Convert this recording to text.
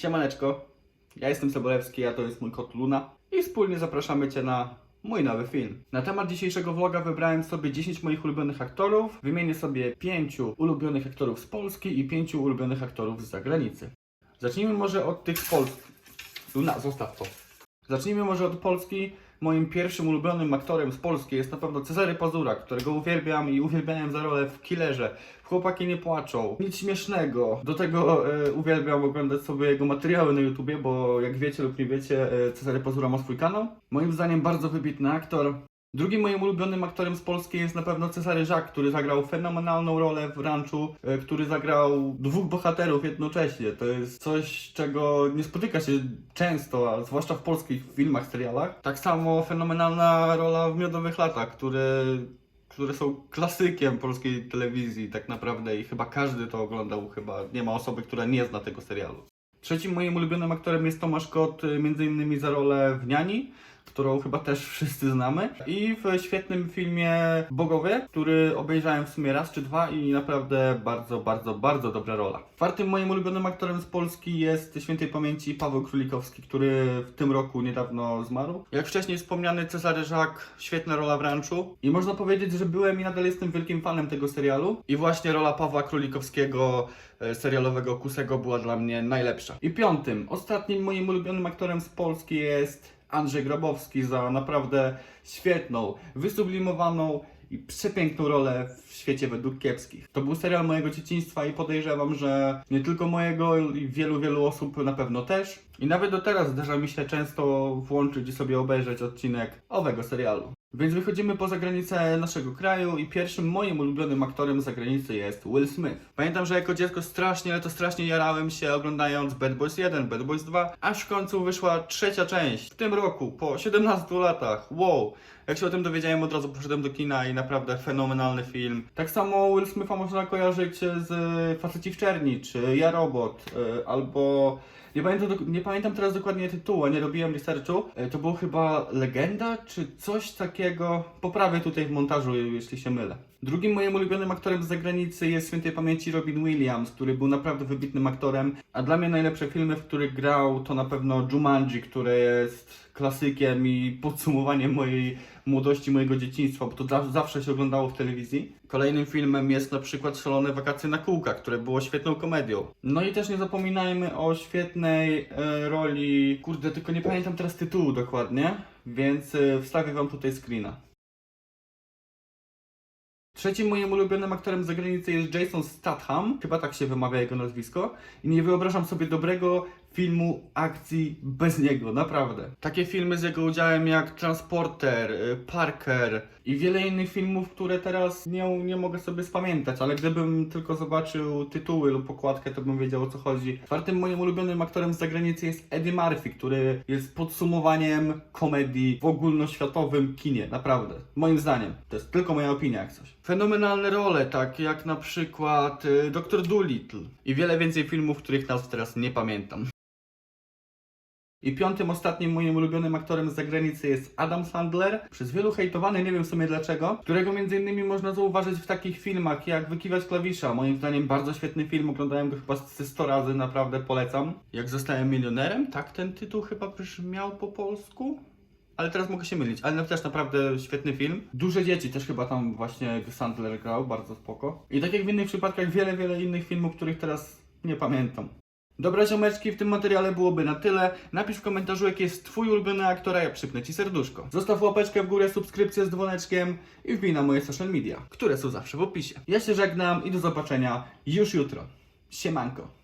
Siemaneczko, ja jestem Sobolewski, a to jest mój kot Luna i wspólnie zapraszamy Cię na mój nowy film. Na temat dzisiejszego vloga wybrałem sobie 10 moich ulubionych aktorów, wymienię sobie 5 ulubionych aktorów z Polski i 5 ulubionych aktorów z zagranicy. Zacznijmy może od tych z Polski. Luna, zostaw to. Zacznijmy może od Polski. Moim pierwszym ulubionym aktorem z Polski jest na pewno Cezary Pazura, którego uwielbiam i uwielbiałem za rolę w Killerze. Chłopaki nie płaczą. Nic śmiesznego. Do tego e, uwielbiam oglądać sobie jego materiały na YouTubie, bo jak wiecie lub nie wiecie, e, Cezary Pazura ma swój kanał. Moim zdaniem bardzo wybitny aktor. Drugim moim ulubionym aktorem z Polski jest na pewno Cezary Żak, który zagrał fenomenalną rolę w Ranchu, e, który zagrał dwóch bohaterów jednocześnie. To jest coś, czego nie spotyka się często, a zwłaszcza w polskich filmach, serialach. Tak samo fenomenalna rola w Miodowych Latach, które, które są klasykiem polskiej telewizji tak naprawdę i chyba każdy to oglądał, chyba nie ma osoby, która nie zna tego serialu. Trzecim moim ulubionym aktorem jest Tomasz Kot, y, między innymi za rolę w Niani, którą chyba też wszyscy znamy. I w świetnym filmie Bogowie, który obejrzałem w sumie raz czy dwa i naprawdę bardzo, bardzo, bardzo dobra rola. Czwartym moim ulubionym aktorem z Polski jest świętej pamięci Paweł Królikowski, który w tym roku niedawno zmarł. Jak wcześniej wspomniany Cezary Żak, świetna rola w Ranchu. I można powiedzieć, że byłem i nadal jestem wielkim fanem tego serialu. I właśnie rola Pawła Królikowskiego e, serialowego Kusego była dla mnie najlepsza. I piątym, ostatnim moim ulubionym aktorem z Polski jest Andrzej Grabowski za naprawdę świetną, wysublimowaną i przepiękną rolę w świecie według kiepskich. To był serial mojego dzieciństwa i podejrzewam, że nie tylko mojego i wielu, wielu osób na pewno też. I nawet do teraz zdarza mi się często włączyć i sobie obejrzeć odcinek owego serialu. Więc wychodzimy poza granicę naszego kraju i pierwszym moim ulubionym aktorem z zagranicy jest Will Smith. Pamiętam, że jako dziecko strasznie, ale to strasznie jarałem się oglądając Bad Boys 1, Bad Boys 2, aż w końcu wyszła trzecia część w tym roku, po 17 latach. Wow! Jak się o tym dowiedziałem, od razu poszedłem do kina i naprawdę fenomenalny film. Tak samo Will Smitha można kojarzyć z Faceci w Czerni, czy Ja Robot, y, albo nie pamiętam, nie pamiętam teraz dokładnie tytułu, nie robiłem researchu. E, To był chyba Legenda, czy coś takiego. Poprawię tutaj w montażu, jeśli się mylę. Drugim moim ulubionym aktorem z zagranicy jest świętej pamięci Robin Williams, który był naprawdę wybitnym aktorem. A dla mnie najlepsze filmy, w których grał, to na pewno Jumanji, które jest klasykiem i podsumowaniem mojej młodości, mojego dzieciństwa, bo to za- zawsze się oglądało w telewizji. Kolejnym filmem jest na przykład Szalone wakacje na kółkach, które było świetną komedią. No i też nie zapominajmy o świetnej e, roli, kurde, tylko nie pamiętam teraz tytułu dokładnie, więc e, wstawię wam tutaj screena. Trzecim moim ulubionym aktorem z zagranicy jest Jason Statham, chyba tak się wymawia jego nazwisko, i nie wyobrażam sobie dobrego filmu akcji bez niego, naprawdę. Takie filmy z jego udziałem jak Transporter, y, Parker i wiele innych filmów, które teraz nie, nie mogę sobie spamiętać, ale gdybym tylko zobaczył tytuły lub okładkę, to bym wiedział o co chodzi. Czwartym moim ulubionym aktorem z zagranicy jest Eddie Murphy, który jest podsumowaniem komedii w ogólnoświatowym kinie, naprawdę. Moim zdaniem. To jest tylko moja opinia jak coś. Fenomenalne role, tak jak na przykład y, Dr. Dolittle i wiele więcej filmów, których nazw teraz nie pamiętam. I piątym, ostatnim moim ulubionym aktorem z zagranicy jest Adam Sandler, przez wielu hejtowany, nie wiem w sumie dlaczego, którego między innymi można zauważyć w takich filmach jak Wykiwać klawisza. Moim zdaniem bardzo świetny film, oglądałem go chyba ze 100 razy, naprawdę polecam. Jak zostałem milionerem, tak ten tytuł chyba brzmiał po polsku? Ale teraz mogę się mylić, ale też naprawdę świetny film. Duże dzieci też chyba tam właśnie Sandler grał, bardzo spoko. I tak jak w innych przypadkach, wiele, wiele innych filmów, których teraz nie pamiętam. Dobra ziomeczki, w tym materiale byłoby na tyle. Napisz w komentarzu, jaki jest twój ulubiony aktor, a ja przypnę ci serduszko. Zostaw łapeczkę w górę, subskrypcję z dzwoneczkiem i wbij na moje social media, które są zawsze w opisie. Ja się żegnam i do zobaczenia już jutro. Siemanko.